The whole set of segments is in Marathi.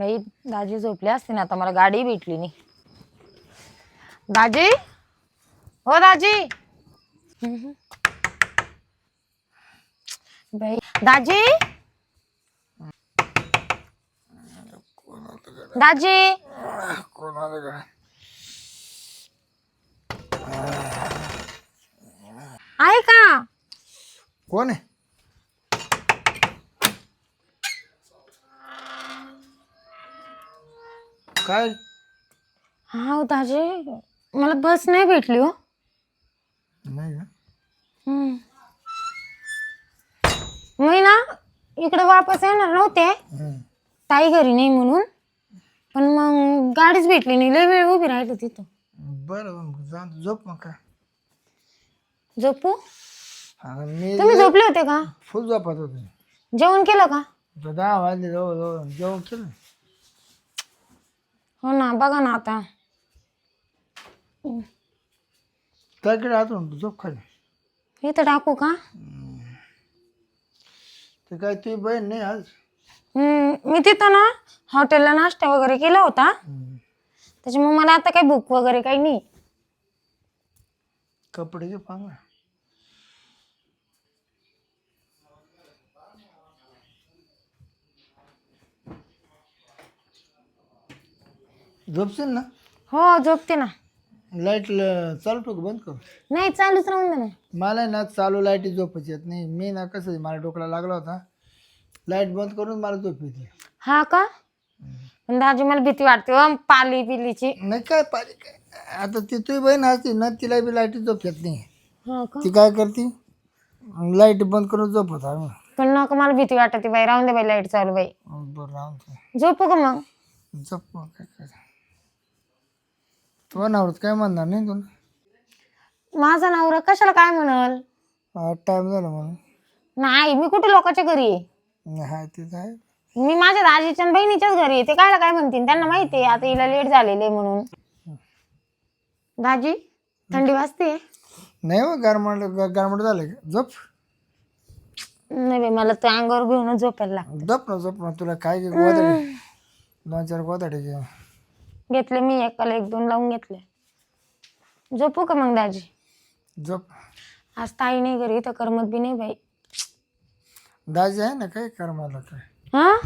बाई दाजी झोपले असते ना आता मला गाडी भेटली नाही. दाजी? हो दाजी? बाई दाजी? दाजी? आहे का? कोण आहे? काय? हा हो दाजी. मला बस नाही भेटली हो. नाही का? हम्म. मी ना इकडे वापस येणार नव्हते. हम्म. ताई घरी नाही म्हणून. पण मग गाडीच भेटली नाही. लय वेळ उभी राहिली तिथं. बरं मग जा झोप मग काय झोपू? हा, मी तुम्ही झोपले होते का? फुल झोपत होते. जेवण केलं का? तर दहा वाजले जवळ जवळ जेवण केलं. हो ना बघा ना आता. काय केलं आता झोप खाली. इथं टाकू का? ते काय तुझी बहीण नाही आज? हम्म, मी तिथं ना हॉटेलला नाश्ता वगैरे केला होता. त्याच्यामुळे मला आता काही भूक वगैरे काही नाही. कपडे घे पांगळा झोपशील ना? हो झोपते ना. लाइट चालू ठेवू का बंद करू? नाही चालूच राहून दे ना. मला ना चालू लाईटी झोपच येत नाही. मी ना कसं आहे, मला डोकला लागला होता. लाइट बंद करून मला झोप येते. हा का? पण दाजी मला भीती वाटते हो पाली पिलीची नाही काय पाहिजे काय? आता ती तुझी बहीण असती ना तिला बी लाईटी झोप येत नाही. हो का? ती काय करते? लाइट बंद करून झोपत मग पण नको मला भीती वाटते बाई. राहून दे बाई लाइट चालू बाई. बरं राहून. झोपू का मग? झोप मग काय काय तो नवरत काय म्हणणार नाही तुला माझा नवरा कशाला काय म्हणल? टाइम झाला म्हणून. नाही मी कुठे लोकांच्या घरी आहे? हा ते तर आहे. मी माझ्या दाजीच्या आणि बहिणीच्याच घरी आहे. ते कायला काय म्हणतील? त्यांना माहिती आहे आता हिला लेट झालेले म्हणून. दाजी थंडी वाजते? नाही मग गारमाट गारमाट झालं का? झोप? नाही बाई मला त्या अंगावर घेऊनच झोपायला लागतं. झोप ना झोप ना तुला काय घे गोदाडे दोन चार गोदाडे घे. घेतले मी एकाला एक दोन लावून घेतले. झोपू का मग दाजी? झोप. आज ताई नाही घरी तर करमत बी नाही बाई. दाजी आहे ना काय कर्माला काय? हा?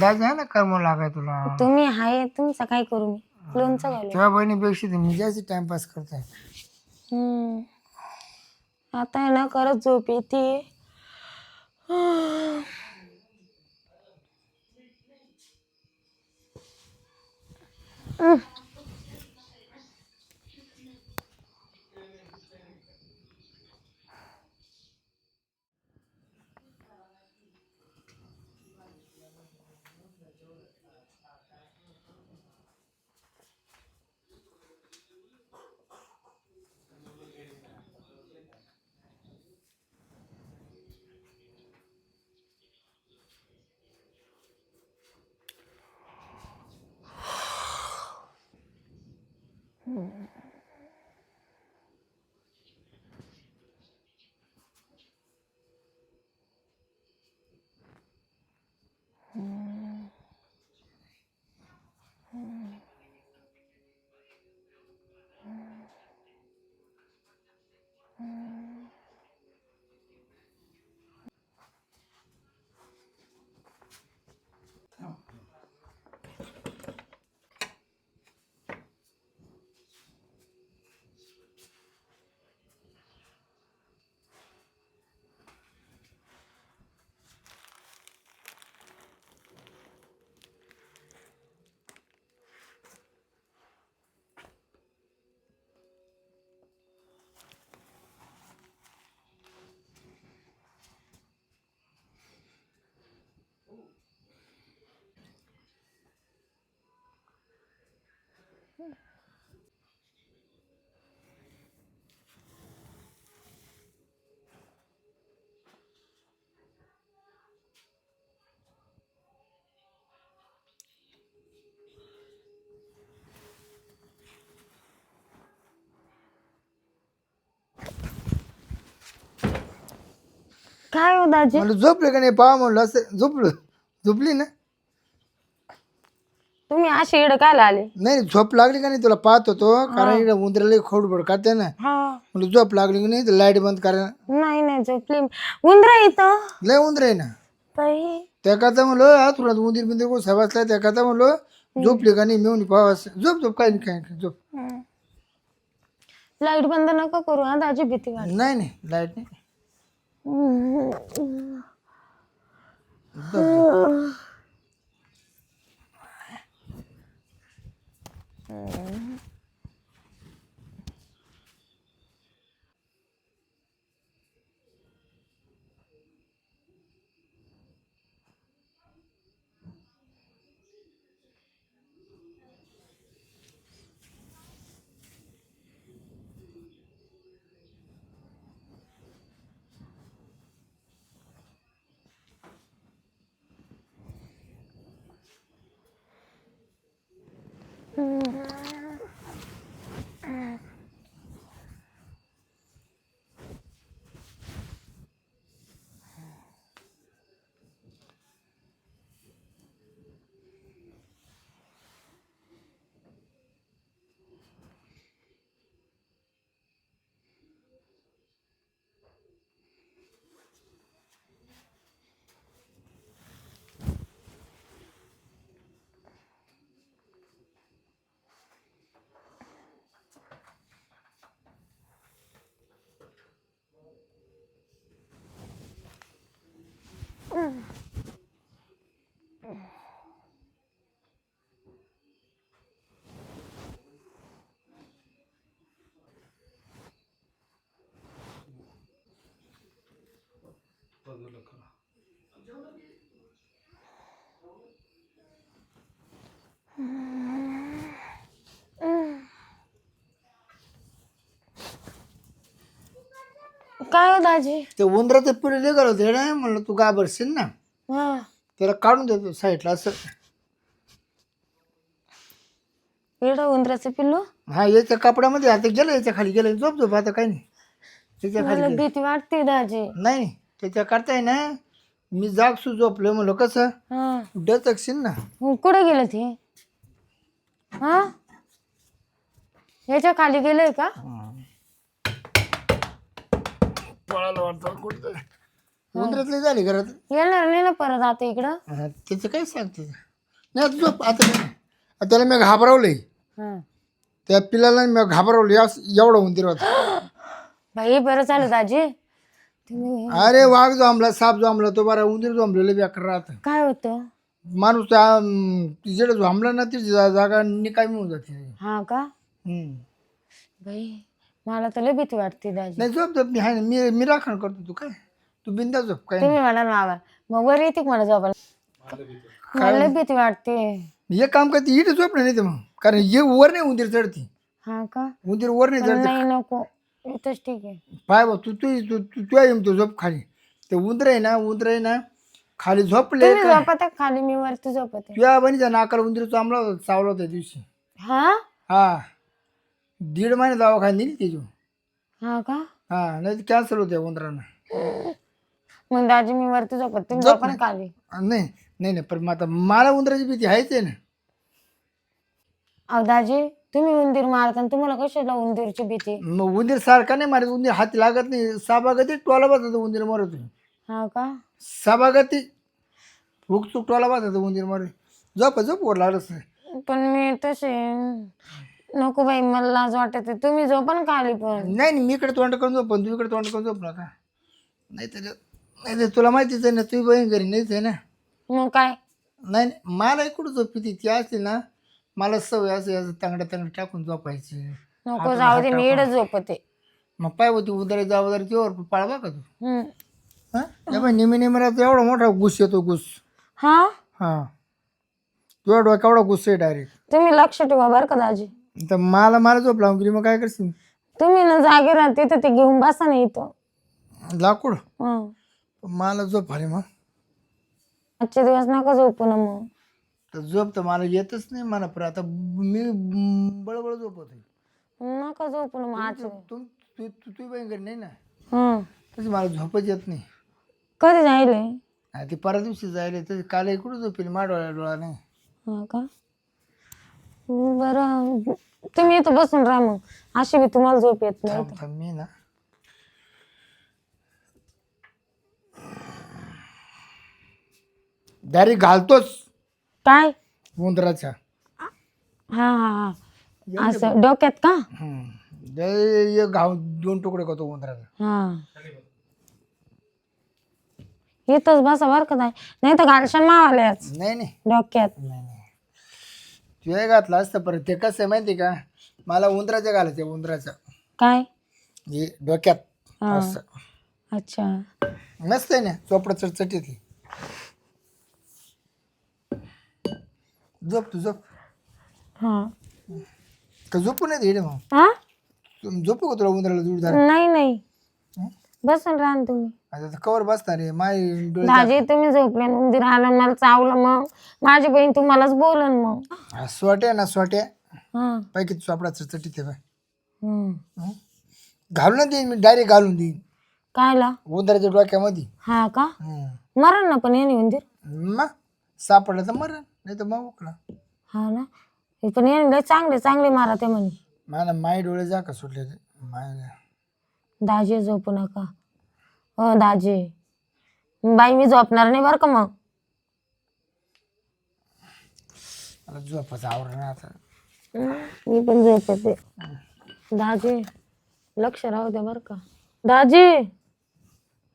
दाजी आहे ना कर्म लागाय तुला? तुम्ही आहे तुमचं काय करू मी? लोणचं घालू. तेव्हा बहिणीपेक्षा तर मी जास्त टाइमपास करते हम्म. आता आहे ना खरंच झोप येते. Oh. 嗯。काय हो दाजी? मला झोपले का नाही? पहा म्हणलं असं झोपलं. झोपली ना? तुम्ही अशी इड काय आले? नाही झोप लागली का नाही तुला पाहत होतो? कारण इकडे उंदराला खोडबड खाते ना. हा. म्हणलं झोप लागली की नाही? लाइट बंद करा. नाही नाही झोपली उंदरा इथं. लय उंदर आहे ना. बाई. त्या करता म्हणलो आतुरात उंदीर बिंदीर को सवासला त्या करता म्हणलो झोपली का नाही? मिळून पावास झोप झोप काय नाही काय नाही, झोप. लाइट बंद नका करू हा दाजी भीती नाही नाही लाइट नाही. 嗯。嗯。嗯。嗯。嗯。嗯。काय हो दाजी ते उंदराचं पिढी निघाल होते ना म्हणलं तू घाबरशील ना. हा. त्याला काढून देतो साईडला असं. इड उंदराचं पिल्लू? हा याच्या कपड्यामध्ये आता गेलं याच्या खाली गेलं झोप झोप आता काही नाही. त्याच्याखाली मला गेलं. भीती वाटते दाजी नाही नाही त्याच्या करताय ना मी जाग सु झोपलो म्हणलं कसं? हा. डचकशील ना. कुठे गेलं ते? हा? याच्या खाली गेलंय का? पळायला वाटतं. कुठं उंदरातले झाले घरात? येणार नाही ना परत आता इकडं. हा, त्याचं काय सांगते नाही आता झोप आता नाही. आता त्याला मी घाबरवलंय. हा. त्या पिलाला मी घाबरवलं एवढा उंदीर होता. बाई बरं झालं दाजी. तुम्ही अरे वाघ जो आमला साप जो आमला तो बरा उंदीर जो आमलेला बेकार राहत. काय होतं? माणूस त्या अं, तिच्याकडे जो आमला ना ती जा- जागा निकामी होऊन जाते. हा का? हम्म. बाई मला तर लय भीती वाटते दाजी. नाही झोप झोप मी आहे ना मी मी राखण करतो तू काय? तू बिंदा झोप काय तुम्ही म्हणा मावा मग वर येते का मला झोपायला? मला लय भीती वाटते. नाही. एक काम करते इथे झोप नाही मग. कारण ये वर नाही उंदीर चढती. हा का? उंदीर वर नाही चढते. नाही नको. इथंच ठीक आहे. पाय बा तू तू तू तू तू येईन तू झोप खाली. ते उंदर आहे ना उंदर आहे ना खाली झोपले तुम्ही झोपत आहे खाली मी वरती झोपते. तुझ्या बहिणीच्या नाकाला उंदीर चांबला होता चावला होता त्या दिवशी. हा? हा. दीड महिने दवाखाने दिली त्याची हा का? हा नाही कॅन्सर होत्या उंदरानं मग दाजी मी वरती झोपत तुम्ही झोपा ना खाली. नाही नाही नाही पण मग आता मला उंदराची भीती आहेच आहे ना. अहो दाजी तुम्ही उंदीर मारता आणि तुम्हाला कशाला उंदीरची भीती? मग उंदीर सारखा नाही मारत उंदीर हाती लागत नाही. साबागती टोला बसत उंदीर मारत हा का? साबागती फुक चूक टोला बसत उंदीर मारत झोप झोप वर नाही. पण मी तसे नको बाई मला लाज वाटते. तुम्ही झोपा ना खाली पण. नाही नाही मी इकडे तोंड करून झोप पण तू इकडे तोंड करून झोप नका नाही तर नाही तर तुला माहितीच आहे ना तुझी बहीण घरी नाहीच आहे ना. मग काय? नाही नाही मला इकडं झोप ती असते ना मला सवय असे असं तांगड्या तांगड्या टाकून झोपायची. नको जाऊ दे मी इडच झोपते. मग पाय होती उदारी जावदारी तेव्हा पाळवा का तू? हम्म. हा? बाई निमी निमिरात एवढा मोठा गुस येतो गुस हा? हा. तुझ्या डोक्या एवढा गुस्स आहे डायरेक्ट. तुम्ही लक्ष ठेवा बरं का दाजी. तर मला मला झोप लावून गेली. मग काय करशील? तुम्ही ना जागे राहते तर ते घेऊन बसा ना इथं. लाकूड? हं. मला झोप आली मग. आजचे दिवस नका झोपू ना मग. तर झोप तर मला येतच नाही मला पण आता मी बळबळ झोपत नका झोपू ना मग आजचे. तू तू तू घरी नाही ना? हं. तशी मला झोपच येत नाही. कधी जायले? ती परवा दिवशी जायला. तर काल इकडं झोपेल? मा डोळ्या डोळा नाही हा का? बरं. तुम्ही इथं बसून राहा मग. अशी बी तुम्हाला झोप येत नाही थांब थांब मी ना. दारी घालतोच. काय? उंदराच्या हा हा हा. असं डोक्यात का? हम्म. लय एक घाव दोन तुकडे करतो उंदराचा हा. इथंच बसा बरं का ताई. नाही तर घालशान मावाल्याच. नाही नाही. डोक्यात. नाही नाही. ते घातलं असतं परत. ते कसं आहे माहिती का? मला उंदराच्या घालायचं उंदराच्या काय? हे डोक्यात हा. असं. अच्छा. मस्त आहे ना चोपडं चटचटीत आहे. झोप तू झोप. हा. का झोपू नाही येडे मग? हा झोपू का तुला उंदराला दूर झालं नाही नाही? बसून राहा ना तुम्ही. आता कवर बसणार आहे. माय डोळे दाजी तुम्ही झोपले उंदीर आलं मला चावलं मग. माझी बहीण तुम्हालाच बोलन मग. हा, सोट्या ना सोट्या हा. पैकी तू चोपडा चटचटीत आहे बाय. हं? घालून देईन मी डायरेक्ट घालून देईन. कायला? उंदराच्या डोक्यामध्ये. हा का? हं. मरण ना पण येणे उंदीर. मग? सापडलं तर मरण नाही तर मग उकला हा ना? हे पण येणे लय चांगले चांगले मारा ते म्हणे. मला माय डोळे जा का सुटले ते. माय दाजी झोपू नका. हो दाजी. बाई मी झोपणार नाही बरं का मग? मला झोपाचं आवरण आता. मी पण झोपते. दाजी लक्ष राहू द्या बरं का. दाजी!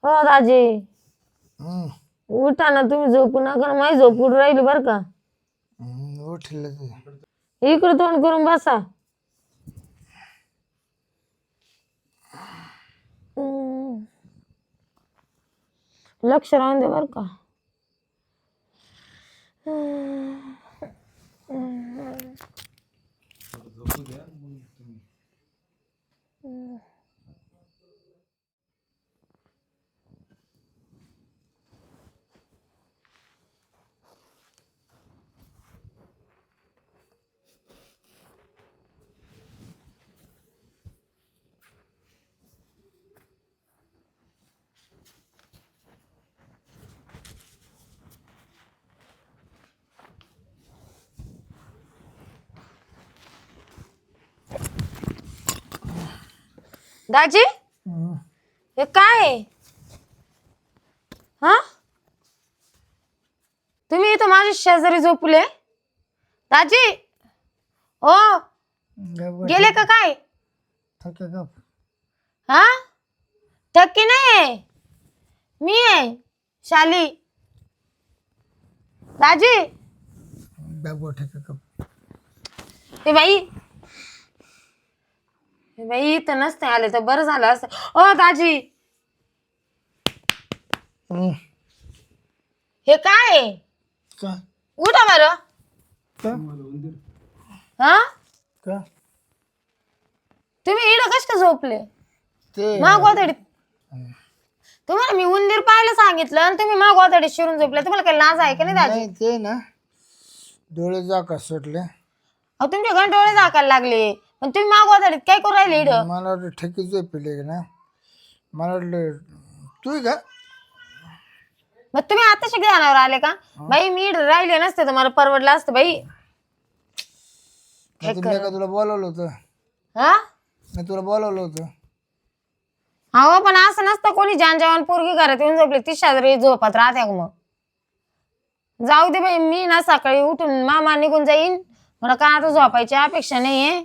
हो दाजी. उठा ना तुम्ही झोपू नका माझी झोप उठून राहिली बरं का. उठलं ते. इकडे तोंड करून बसा हम्म. लक्ष राहून दे बरं का. दाजी? हं. हे काय? आहे? हा? तुम्ही इथं माझ्या शेजारी झोपले? दाजी? ओ गप गेले का काय? थके गप. हा? थक्की नाही आहे मी आहे शाली. दाजी? गप ठके गप. हे बाई हे बाई इथं नसते आले तर बरं झालं असं. ओ दाजी. हं. हे काय? आहे का उठा बरं. का हा? का तुम्ही इडं कश का झोपले? ते मागवातडीत तुम्हाला मी उंदीर पाहायला सांगितलं आणि तुम्ही मागवातडीत शिरून झोपले. तुम्हाला काही लाज आहे का नाही दाजी? नाही ते ना. डोळे जा का सुटले. अहो तुमचे गण डोळे झाकायला लागले. पण तुम्ही मागवातडीत काय करू राहिले मला वाटलं ठेकी झोपले का ना. मला वाटलं तू का? मग तुम्ही आता ध्यानावर आले का? बाई मी राहिले नसते तर मला परवडलं असतं बाई. नाही तर मी का तुला बोलवलं होतं. हा? मी तुला बोलवलं होतं. अहो पण असं नसतं कोणी जान जवान पोरगी घरात येऊन झोपली ती शेजारी झोपत राहते का मग? जाऊ दे बाई मी ना सकाळी उठून मामा निघून जाईन. मला काय आता झोपायची अपेक्षा नाहीये.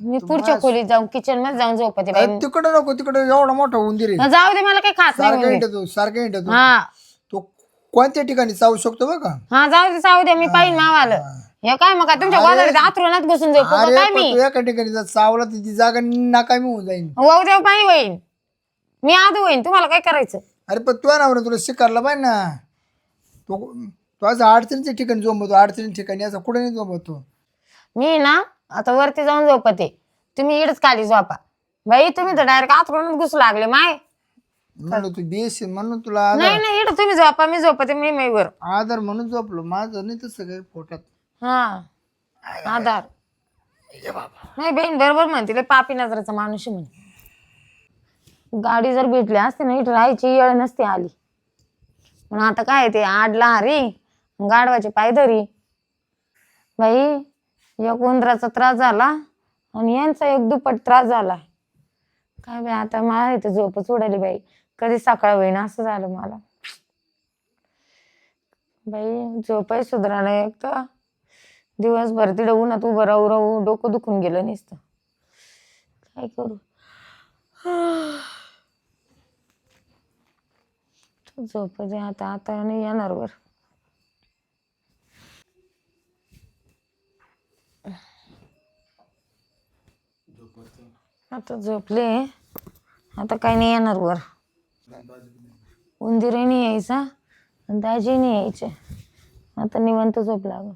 मी पुढच्या खोलीत जाऊन किचनमध्ये जाऊन झोपते बाई. तिकडं नको तिकडं एवढा मोठा उंदीर आहे. जाऊ दे मला काही खात नाही सारखा. हिंडतो सारखा हा. तो कोणत्या ठिकाणी चावू शकतो बघ का? हा जाऊ दे जाऊ दे मी पाहिन मावालं. हे काय मग काय तुमच्या गोदाडीत आतरुणात का? अरे काय पण मी? तू एका ठिकाणी जर चावला तर ती जागा नाकामी होऊन जाईल वाऊ देव पाणी होईन. मी आधी होईन तुम्हाला काय करायचं? अरे पण तुला ना तुला शिकारला पाहिजे ना. तो तो असं अडचणीच्या ठिकाणी झोंबतो अडचणी ठिकाणी असं कुठे नाही झोंबतो मी ना आता वरती जाऊन झोपते. तुम्ही इडच खाली झोपा. बाई तुम्ही तर डायरेक्ट आतरूनच घुसू लागले माय. म्हणलं तू बेस म्हणून तुला आधार. नाही नाही इड तुम्ही झोपा मी झोपते मी मी वर आधार म्हणून झोपलो. माझं नाही तसं काही पोटात. हा. आधार. नाही बहीण बरोबर म्हणते लय पापी नजराचा माणूस आहे म्हणे. गाडी जर भेटली असते ना इथं राहायची येळ नसती आली. पण आता काय ते आडला हरी गाडवाचे पाय धरी बाई एक उंदराचा त्रास झाला आणि यांचा एक दुप्पट त्रास झाला. काय बाई आता मला इथं झोपच उडाली बाई. कधी सकाळ होईन असं झालं मला. बाई झोपही सुधरा नाही एक तर. दिवसभर तिथं उन्हात उभं राहू राहू डोकं दुखून गेलं नुसतं. काय करू? झोप दे आता आता नाही येणार बरं आता झोपले. आता काही नाही येणार वर. उंदिरही नाही यायचा आणि दाजी नाही यायचे. आता निवंत झोप लागल.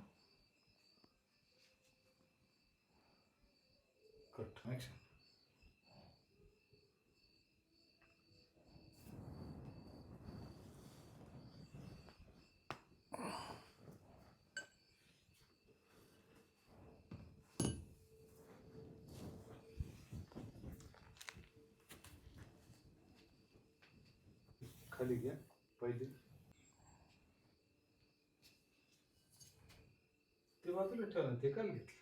खाली घ्या पहिले. ते बाजूला ठेवा ना, ते काल घेतलं.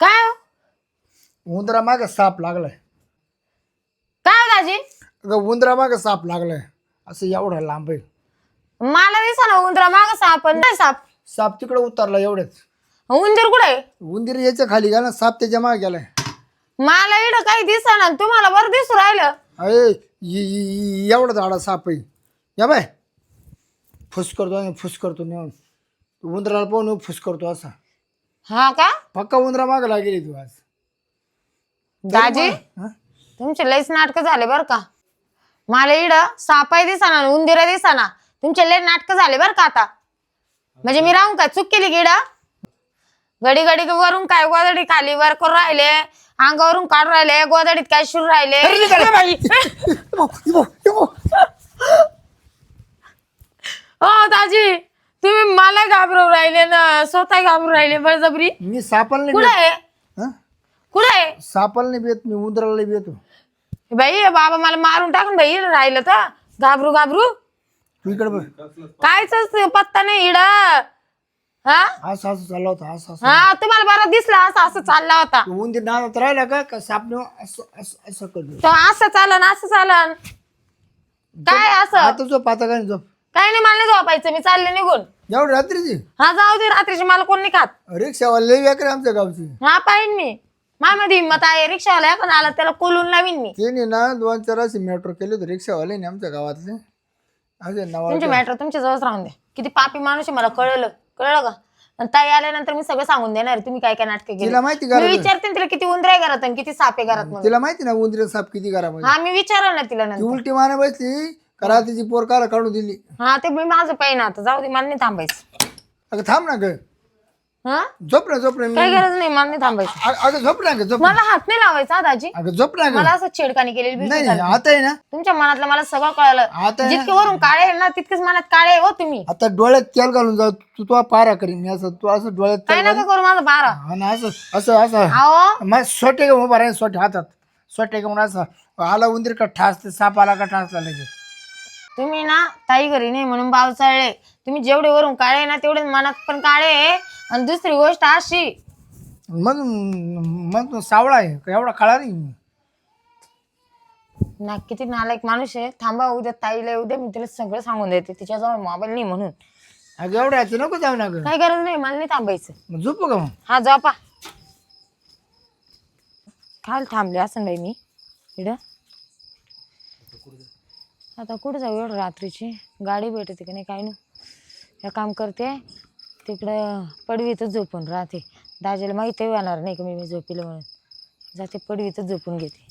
काय हो? उंदरा मागे साप लागलाय. काय हो दाजी? अगं उंदरा मागे साप लागलाय. असं एवढा लांब आहे. मला दिसा ना उंदरा माग साप आणि नाही साप. साप तिकडे उतरला एवढंच. उंदीर कुठे आहे? उंदीर याच्या खाली गेला साप त्याच्यामागे गेलाय. मला इकडं काही दिसा ना तुम्हाला बरं दिसू राहिलं. अरे इ- इ- इ- एवढा झाडा साप आहे. या बाय. फुस करतो आणि फुस करतो नेऊन. उंदराला पाहून फुस करतो असा. हा का? पक्का उंदरा मागे लागेली तू आज. दाजी? हं? तुमचे लईच नाटक झाले बर का. मला इड सापाय दिसाना उंदीर दिसाना. तुमचे लई नाटक झाले बर का आता. म्हणजे मी राहून काय चूक केली गिड? घडी घडी वरून काय गोदडी खाली वर करून राहिले? अंगावरून काढून राहिले? गोदडीत काय शिरू राहिले. हो दाजी तुम्ही मला घाबरवून राहिले ना? स्वतः घाबरून राहिले बळजबरी. मी सापाला नाही. कुठे आहे? बेत हं? कुठे आहे? सापाला नाही बेत मी उंदराला नाही बेतो बाई बाबा मला मारून टाकून बाई राहिलं तर. घाबरू घाबरू. तू इकडे बघ. कायच पत्ता नाही इड. हा? असं असं चालला होता असं असं. हा तुम्हाला बरं दिसला असं असं चालला होता. उंदीर नावात राहिला का? का साप नेऊन असं असं असं करतो तो असं चालन असं चालन. काय असं? आता झोप आता काय झोप. काही नाही मला नाही झोपायचं मी चालले निघून. एवढी रात्रीची हा जाऊ दे रात्रीची मला कोण नाही खात. रिक्षावाला लई व्याकरे आमच्या गावची. हा पाहिन मी. मामध्ये हिंमत आहे रिक्षावाला पण आला त्याला कोलून लावीन मी. त्याने ना दोन चार असे मेट्रो केले होते रिक्षावाले ना आमच्या गावातले. असे नावा तुमचे मॅटर तुमच्या जवळच राहून द्या किती पापी माणूस आहे मला कळलं. कळलं का? आणि ताई आल्यानंतर मी सगळं सांगून देणार तुम्ही काय काय नाटक केली? तिला माहिती मी का विचारते ना तिला किती उंदर आहे घरात आणि किती साप आहे घरात म्हणून. तिला माहिती ना उंदीर साप किती घरामध्ये? हा मी विचारलं ना तिला ती नंतर. उलटी माने बसली करा तिची पोर काला काढून दिली. हा ते मी माझं पाहिजे आता. जाऊ दे मला नाही थांबायचं. अगं थांब ना ग. हा? झोप ना झोप ना काही गरज नाही मला नाही थांबायचं. अ- अगं झोप ना झोप मला हात नाही लावायचा हा दाजी. अगं झोप ना मला असं छेडकानी केलेली भीती नाही झाली. नाही. आता आहे ना. तुमच्या मनातलं मला सगळं कळलं. आता जितके वरून काळे आहे ना तितकेच मनात काळे आहे हो तुम्ही. आता डोळ्यात तेल घालून जा तू तो पारा करीन मी असं तू असं डोळ्यात काय तेल नका करू माझं बारा घाल आणि असं असं असं. अहो मग सोटे घेऊन उभा राहील सोटे हातात. सोटे घेऊन असं आला उंदीर का ठास ते साप आला का ठास लागले तुम्ही ना ताई घरी नाही म्हणून बाव चालले. तुम्ही जेवढे वरून काळे ना तेवढे मनात पण काळे आहे. आणि दुसरी गोष्ट अशी. मग मग तू सावळा आहे. का एवढा काळा नाही ना किती नालायक माणूस आहे. थांबा उद्या ताईला उद्या मी तिला सगळं सांगून देते. तिच्याजवळ मोबाईल नाही म्हणून. अगं एवढ्या नको जाऊ ना ग. काही गरज नाही. मला नाही थांबायचं. मग झोपू का मग. हा जा पा. काल थांबले असं बाई मी. इकडं आता कुठं जाऊ एवढं रात्रीची? गाडी भेटते का नाही काय नाही. हे काम करते तिकडं पडवीतच झोपून राहते. दाजीला माहिती येणार नाही का मी मी झोपिलं म्हणून. जाते पडवीतच झोपून घेते.